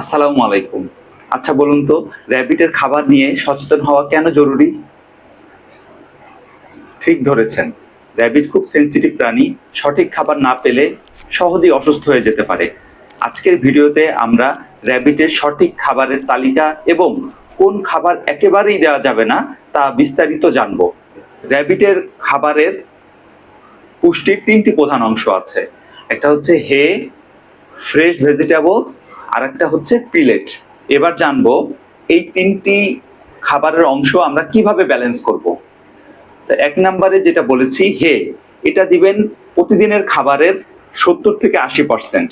আসসালামু আলাইকুম। আচ্ছা বলুন তো, র্যাবিটের খাবার নিয়ে সচেতন হওয়া কেন জরুরি? ঠিক ধরেছেন। র্যাবিট খুব সেনসিটিভ প্রাণী, সঠিক খাবার না পেলে সহজেই অসুস্থ হয়ে যেতে পারে। আজকের ভিডিওতে আমরা র্যাবিটের সঠিক খাবারের তালিকা এবং কোন খাবার একেবারেই দেওয়া যাবে না তা বিস্তারিত জানব। র্যাবিটের খাবারের পুষ্টির তিনটি প্রধান অংশ আছে। একটা হচ্ছে হে, ফ্রেশ ভেজিটেবলস আর একটা হচ্ছে পিলেট এবার জানব এই তিনটি খাবারের অংশ আমরা কীভাবে ব্যালেন্স করব। এক নম্বরে যেটা বলেছি, হে, এটা দিবেন প্রতিদিনের খাবারের সত্তর থেকে আশি পার্সেন্ট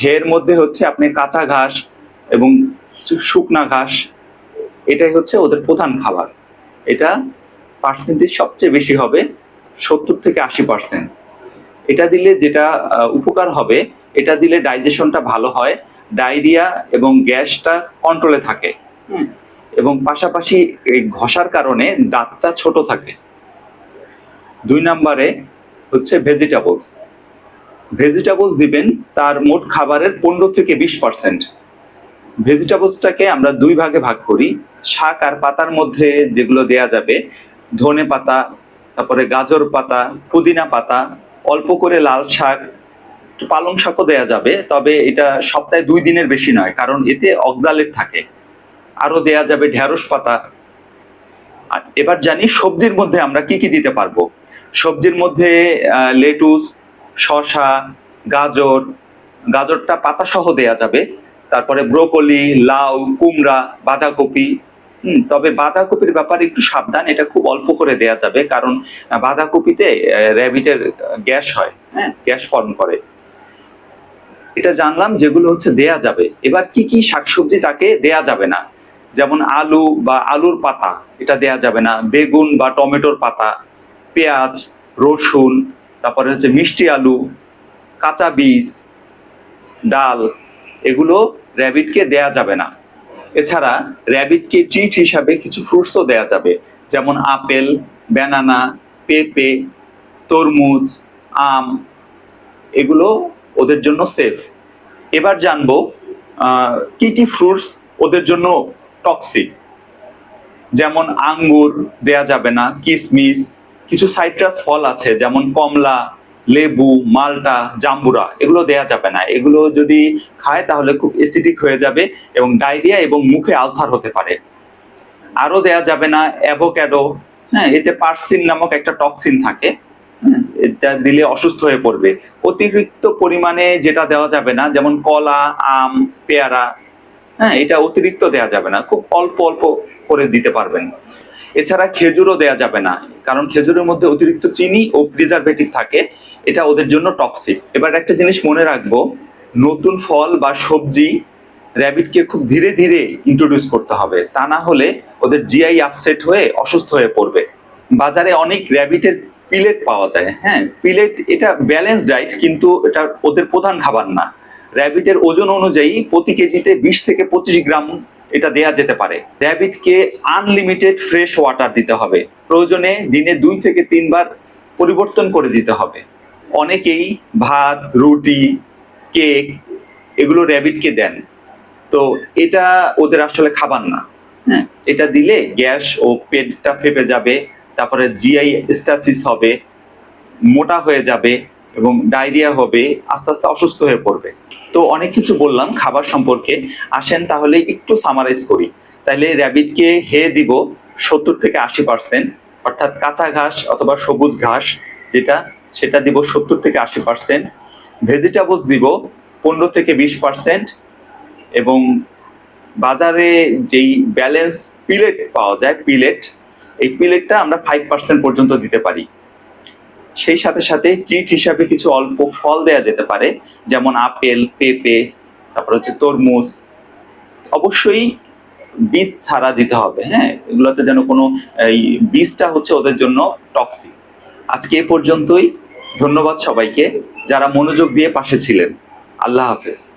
হের মধ্যে হচ্ছে আপনি কাঁচা ঘাস এবং শুকনা ঘাস, এটাই হচ্ছে ওদের প্রধান খাবার। এটা পার্সেন্টেজ সবচেয়ে বেশি হবে, সত্তর থেকে আশি পার্সেন্ট এটা দিলে যেটা উপকার হবে এটা দিলে ডাইজেশনটা ভালো হয় ডায়রিয়া এবং গ্যাসটা কন্ট্রোলে থাকে। এবং পাশাপাশি এই ঘষার কারণে দাঁতটা ছোট থাকে। দুই নম্বরে হচ্ছে ভেজিটেবলস ভেজিটেবলস দিবেন তার মোট খাবারের পনেরো থেকে বিশ পার্সেন্ট ভেজিটেবলসটাকে আমরা দুই ভাগে ভাগ করি শাক আর পাতার মধ্যে যেগুলো দেয়া যাবে ধনে পাতা তারপরে গাজর পাতা পুদিনা পাতা অল্প করে লাল শাক পালং শাকও দেয়া যাবে তবে এটা সপ্তাহে দুই দিনের বেশি নয় কারণ এতে অক্সালেট থাকে। আরও দেয়া যাবে ঢেঁড়স পাতা। আর এবার জানি সবজির মধ্যে আমরা কি কি দিতে পারব? সবজির মধ্যে লেটুস শসা গাজর গাজরটা পাতা সহ দেয়া যাবে। তারপরে ব্রোকলি লাউ কুমড়া বাঁধাকপি। হুম, তবে বাঁধাকপির ব্যাপারে একটু সাবধান এটা খুব অল্প করে দেয়া যাবে কারণ বাঁধাকপিতে র্যাবিটের গ্যাস হয় হ্যাঁ গ্যাস ফর্ম করে। এটা জানলাম যেগুলো হচ্ছে দেয়া যাবে। এবার কি কি শাকসবজি তাকে দেয়া যাবে না? যেমন আলু বা আলুর পাতা, এটা দেয়া যাবে না। বেগুন বা টমেটোর পাতা, পেঁয়াজ, রসুন, তারপরে হচ্ছে মিষ্টি আলু, কাঁচা বীজ, ডাল, এগুলো র্যাবিটকে দেয়া যাবে না। এছাড়া র্যাবিটকে ট্রিট হিসাবে কিছু ফ্রুটসও দেয়া যাবে। যেমন আপেল ব্যানানা পেঁপে, তরমুজ, আম, এগুলো ওদের জন্য সেফ এবার জানব কি কি ফ্রুটস ওদের জন্য টক্সিক যেমন আঙ্গুর দেয়া যাবে না কিশমিশ কিছু সাইট্রাস ফল আছে, যেমন কমলা, লেবু, মালটা, জাম্বুরা, এগুলো দেয়া যাবে না। এগুলো যদি খায় তাহলে খুব অ্যাসিডিক হয়ে যাবে এবং ডায়রিয়া এবং মুখে আলসার হতে পারে। আরও দেয়া যাবে না অ্যাভোক্যাডো হ্যাঁ এতে পার্সিন নামক একটা টক্সিন থাকে। এটা দিলে অসুস্থ হয়ে পড়বে। অতিরিক্ত পরিমাণে যেটা দেওয়া যাবে না, যেমন কলা, আম, পেয়ারা হ্যাঁ এটা অতিরিক্ত দেওয়া যাবে না। খুব অল্প অল্প করে দিতে পারবেন। এছাড়া খেজুরও দেওয়া যাবে না, কারণ খেজুরের মধ্যে অতিরিক্ত চিনি ও প্রিজারভেটিভ থাকে। এটা ওদের জন্য টক্সিক এবার একটা জিনিস মনে রাখব, নতুন ফল বা সবজি র্যাবিটকে খুব ধীরে ধীরে ইন্ট্রোডিউস করতে হবে। তা না হলে ওদের জিআই আপসেট হয়ে অসুস্থ হয়ে পড়বে। বাজারে অনেক র্যাবিটের পিলেট পাওয়া যায়। হ্যাঁ পিলেট এটা ব্যালেন্স ডাইট কিন্তু এটা ওদের প্রধান খাবার না। র্যাবিটের ওজন অনুযায়ী প্রতি কেজিতে বিশ থেকে পঁচিশ গ্রাম এটা দেয়া যেতে পারে। র্যাবিটকে আনলিমিটেড ফ্রেশ ওয়াটার দিতে হবে। প্রয়োজনে দিনে দুই থেকে তিনবার পরিবর্তন করে দিতে হবে। অনেকেই ভাত, রুটি কেক এগুলো র্যাবিটকে দেন। তো এটা ওদের আসলে খাবার না। হ্যাঁ এটা দিলে গ্যাস ও পেটটা ফেপে যাবে। তারপরে জিআই স্টাসিস হবে, মোটা হয়ে যাবে এবং ডায়রিয়া হবে, আস্তে আস্তে অসুস্থ হয়ে পড়বে। তো অনেক কিছু বললাম খাবার সম্পর্কে। আসেন তাহলে একটু সামারাইজ করি। তাহলে র্যাবিটকে হে দিব সত্তর থেকে আশি পার্সেন্ট অর্থাৎ কাঁচা ঘাস অথবা সবুজ ঘাস, যেটা সেটা দিব সত্তর থেকে আশি পার্সেন্ট ভেজিটেবলস দিব পনেরো থেকে বিশ পার্সেন্ট এবং বাজারে যেই ব্যালেন্স পিলেট পাওয়া যায় পিলেট এই পিলেটটা আমরা ফাইভ পার্সেন্ট পর্যন্ত দিতে পারি। সেই সাথে সাথে ট্রিট হিসাবে কিছু অল্প ফল দেয়া যেতে পারে, যেমন আপেল, পেঁপে, তারপর হচ্ছে তরমুজ। অবশ্যই বীজ ছাড়া দিতে হবে হ্যাঁ? এগুলোতে যেন কোনো, এই বীজটা হচ্ছে ওদের জন্য টক্সিক আজকে এ পর্যন্তই। ধন্যবাদ সবাইকে। যারা মনোযোগ দিয়ে পাশে ছিলেন, আল্লাহ হাফেজ।